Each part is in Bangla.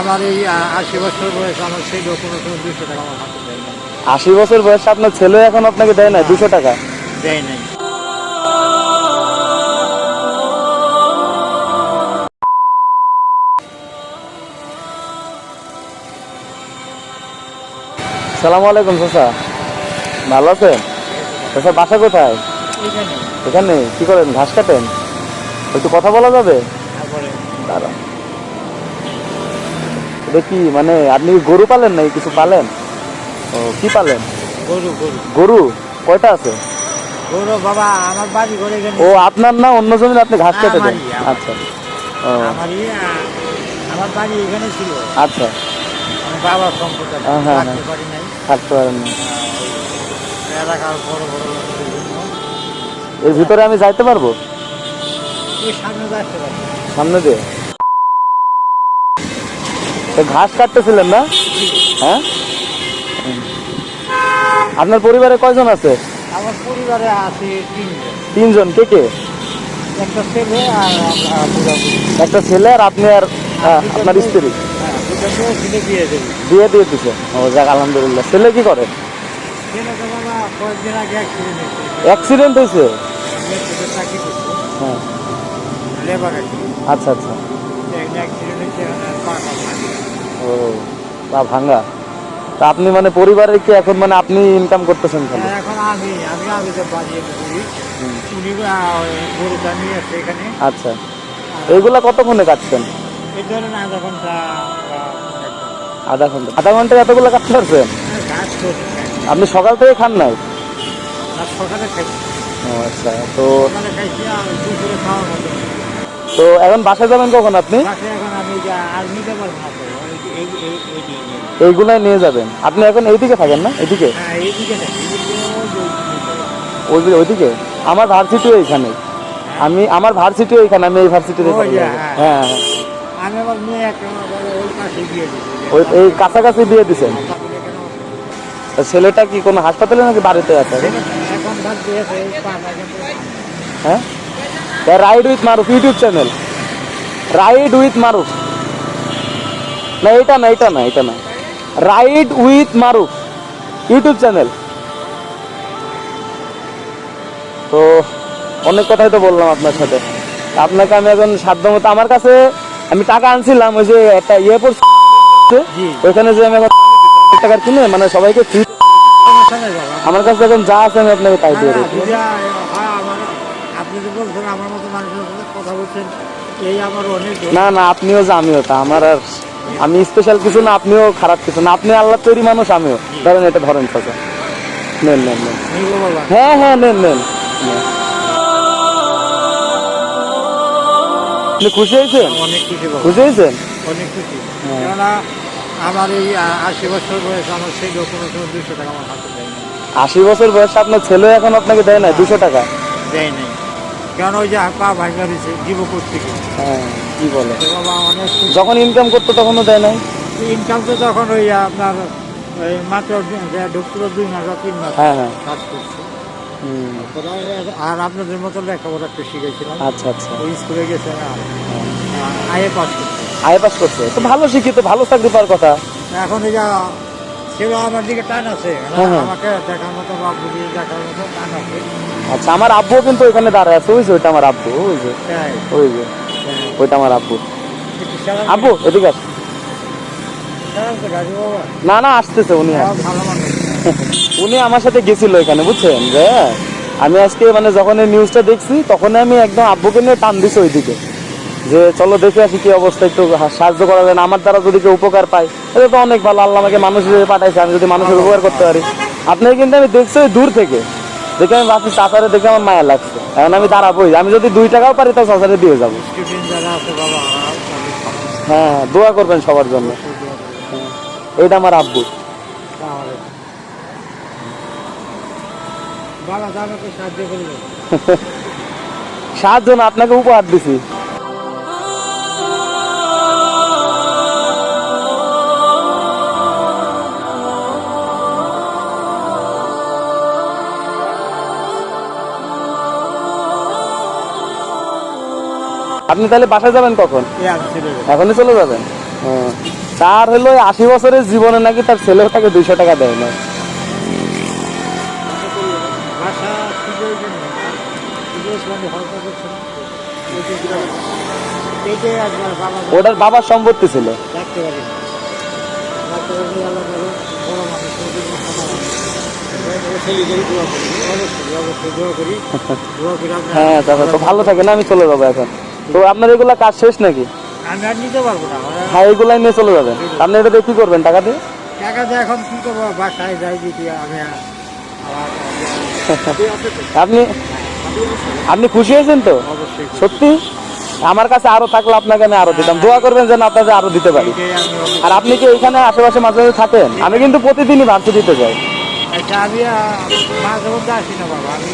আমার এই আশি বছর বয়স আমার সেই কোনো কোনো দুশো টাকা আমার হাতে দেয় নাই। আশি বছর বয়সে আপনার ছেলে এখন আপনাকে দেয় না দুশো টাকা? দেয় নাই। সালাম আলাইকুম চাচা। ভালো আছেন? চাচা বাসা কোথায়? এখানে। কি করেন? ঘাস কাটেন? একটু কথা বলা যাবে? তারপরে দাঁড়ান। এটা কি মানে আপনি গরু পালেন না কিছু পালেন? ও কি পালেন? গরু গরু। গরু? কয়টা আছে? গরু বাবা আমার বাড়ি ঘরে ও আপনার না অন্য জমির আপনি ঘাস কেটে দেন? আচ্ছা। ও। আমারই আমার বাড়ি এখানে ছিল। আচ্ছা। সম্পদ আছে, হ্যাঁ, হ্যাঁ, রাখতে পারি নাই। থাকতে পারেন না। এলাকার বড় বড় এর ভিতরে আমি যাইতে পারব? সামনে যাচ্ছে পারি সামনে দিয়ে? ঘাস কাটতেছিলেন না? হ্যাঁ? আপনার পরিবারে কয়জন আছে? আমার পরিবারে আছে তিনজন। তিনজন কে কে? একটা ছেলে আর একটা ছেলে আর আপনি আর আহ, আপনার স্ত্রী? হ্যাঁ বিয়ে দিয়ে দিছে। ও যাক আলহামদুলিল্লাহ। ছেলে কি করে? অ্যাক্সিডেন্ট হয়েছে। হ্যাঁ। আচ্ছা আচ্ছা। ও বা ভাঙ্গা। তা আপনি মানে পরিবারে কি এখন মানে আপনি ইনকাম করতেছেন খালি এখন আমি আমি আগে তো বাজিয়ে করি উনি আহ, গরুটা নিয়ে এখানে। আচ্ছা। এইগুলা কতক্ষণে কাটছেন? এই ধরেন আধা ঘণ্টা আধা ঘণ্টা। আধা ঘন্টায় এতগুলো কাটতে পারছেন করছে। আপনি সকাল থেকে খান নাই? সকালে ও আচ্ছা। তো তো এখন বাসায় যাবেন কখন আপনি? বাসে এখন আমি যা পারব না এইগুলাই নিয়ে যাবেন। আপনি এখন এইদিকে থাকেন না? এইদিকে? হ্যাঁ ওইদিকে। ওইদিকে? আমার ভার্সিটিও এইখানে। আমি আমার ভার্সিটিও এইখানে আমি এই ভার্সিটিতে হ্যাঁ। হ্যাঁ। ওই এই কাছাকাছি দিয়ে দিছেন? ছেলেটা কি কোনো হাসপাতালে নাকি বাড়িতে আছে? হ্যাঁ? Ride with Maruf YouTube channel. Ride with Maruf. না এটা না এটা না এটা না। Ride with Maruf YouTube channel তো অনেক কথাই তো বললাম আপনার সাথে। আপনাকে আমি এখন আমার কাছে আমি টাকা আনছিলাম ওই যে একটা ইয়ে পড়ছে ওইখানে যে আমি এখন টাকার কিনে মানে সবাইকে আমার কাছে এখন যা আছে আমি আপনাকে তাই দিয়ে। না না আপনিও যে আমিও তা আমার আর আমি স্পেশাল কিছু না আপনিও খারাপ কিছু না। আপনি আল্লাহ তৈরি মানুষ আমিও। ধরেন এটা ধরেন চাচা নেন নেন নেন। হ্যাঁ হ্যাঁ নেন নেন। আপনি খুশি হয়েছেন? খুশি হয়েছেন? অনেক খুশি। হ্যাঁ। কেননা আমার এই আশি বছর বয়স আমার সেই কোনো দুশো টাকা আমার হাতে দেয় আশি বছর বয়সে আপনার ছেলে এখন আপনাকে দেয় না দুশো টাকা? দেয় নাই। কেন ওই যে পা ভাঙা দিয়েছে জীবকোট থেকে হ্যাঁ। কি বলে? বাবা অনেক যখন ইনকাম করতো তখনও দেয় নাই? ইনকাম তো তখন ওই আপনার ওই মাত্র ঢুকছিল দুই মাস বা তিন মাস হ্যাঁ হ্যাঁ। কাজ করছে। আর আপনাদের মতো লেখাপড়া একটু শিখেছিলাম। আচ্ছা আচ্ছা। ওই স্কুলে গেছে আয়ে পাস করছে। আয় পাস করছে। তো ভালো শিক্ষিত ভালো চাকরি পাওয়ার কথা। এখন এই যা ছিল আমার দিকে টান আছে। হ্যাঁ, হ্যাঁ। আমাকে দেখার মতো বা বুঝিয়ে দেখার মতো টান আছে। আচ্ছা আমার আব্বু কিন্তু ওইখানে দাঁড়ায় আছে। ওই যে ওইটা আমার আব্বু ওই যে। ওই যে। ওইটা আমার এদিকে আস। না না, আসতেছে, উনি উনি আমার সাথে গেছিল এখানে, বুঝছেন? যে আমি আজকে মানে যখন এই নিউজটা দেখছি তখন আমি একদম আব্বুকে নিয়ে টান দিছি ওইদিকে। যে চলো দেখে আসি কি অবস্থা, একটু সাহায্য করা যায় আমার দ্বারা যদি কেউ উপকার পাই এটা তো অনেক ভালো, আল্লাহ আমাকে মানুষ পাঠাইছে, আমি যদি মানুষের উপকার করতে পারি। আপনাকে কিন্তু আমি দেখছি দূর থেকে। দেখে আমি ভাবছি চাচারে দেখে আমার মায়া লাগছে। এখন আমি দাঁড়াবোই আমি যদি দুই টাকাও পারি তাও চাচারে দিয়ে যাব। হ্যাঁ হ্যাঁ, দোয়া করবেন সবার জন্য। এটা আমার আব্বু। তো সাহায্য না আপনাকে উপহার দিছি। আপনি তাহলে বাসায় যাবেন কখন? এখনই চলে যাবেন? তার হলো আশি বছরের জীবনে নাকি তার ছেলে তাকে দুইশো টাকা দেয় না ওটার বাবার সম্পত্তি ছিল? হ্যাঁ তারপর তো ভালো থাকে না আমি চলে যাব এখন। তো আপনার এগুলা কাজ শেষ নাকি? আমি আর নিতে পারব না। হ্যাঁ এইগুলাই নিয়ে চলে যাবেন। আপনি এটা দিয়ে কি করবেন টাকা দিয়ে? টাকা দিয়ে এখন কি করব? বাসায় যাই দিদি আমি আপনি আপনি খুশি হয়েছেন তো? সত্যি? আমার কাছে আরও থাকলে আপনাকে আমি আরও দিতাম। দোয়া করবেন যেন আপনাদের আরও দিতে পারি। আর আপনি কি এখানে আশেপাশে মাঝে মাঝে থাকেন? আমি কিন্তু প্রতিদিনই ভাবছি দিতে যাই।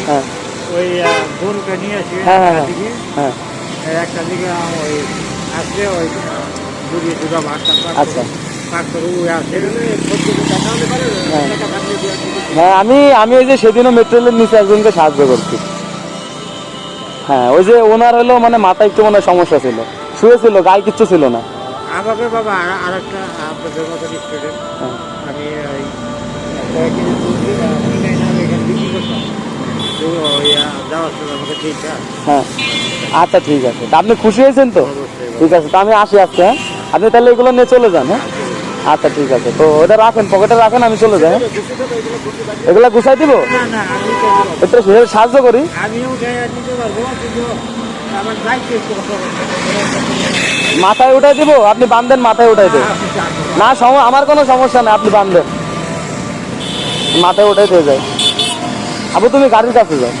হ্যাঁ। আসি। হ্যাঁ, হ্যাঁ, একটা হ্যাঁ। দিকে একটা দিকে ওই আসলে ওই দুটি দুটো ভাতটা আচ্ছা। হ্যাঁ। হ্যাঁ আমি আমি ওই যে সেদিনও মেট্রোলের নিচে একজনকে সাহায্য করছি হ্যাঁ ওই যে ওনার হলো মানে মাথায় একটু মনে সমস্যা ছিল শুয়েছিল গায়ে কিচ্ছু ছিল না আমাকে বাবা আর- একটা আপনাদের স্টুডেন্ট আমি এখানে বিক্রি করতাম তো ওই আহ, যাওয়ার সময় আমাকে দিয়েছে হ্যাঁ। আচ্ছা ঠিক আছে। আপনি খুশি হয়েছেন তো? ঠিক আছে তো আমি আসি আজকে হ্যাঁ? আপনি তাহলে এগুলো নিয়ে চলে যান হ্যাঁ? আচ্ছা ঠিক আছে। তো ওটা রাখেন পকেটে রাখেন আমি চলে যাই এগুলো এগুলা গুছাই দিব? একটু সাহায্য করি। মাথায় উঠাই দিব আপনি বান্ধেন মাথায় উঠাই দেন। আপনি জানেন। না আমার কোনো সমস্যা নেই আপনি বান্ধেন মাথায় উঠাই দিয়ে যায় আবু তুমি গাড়ির কাছে যাও।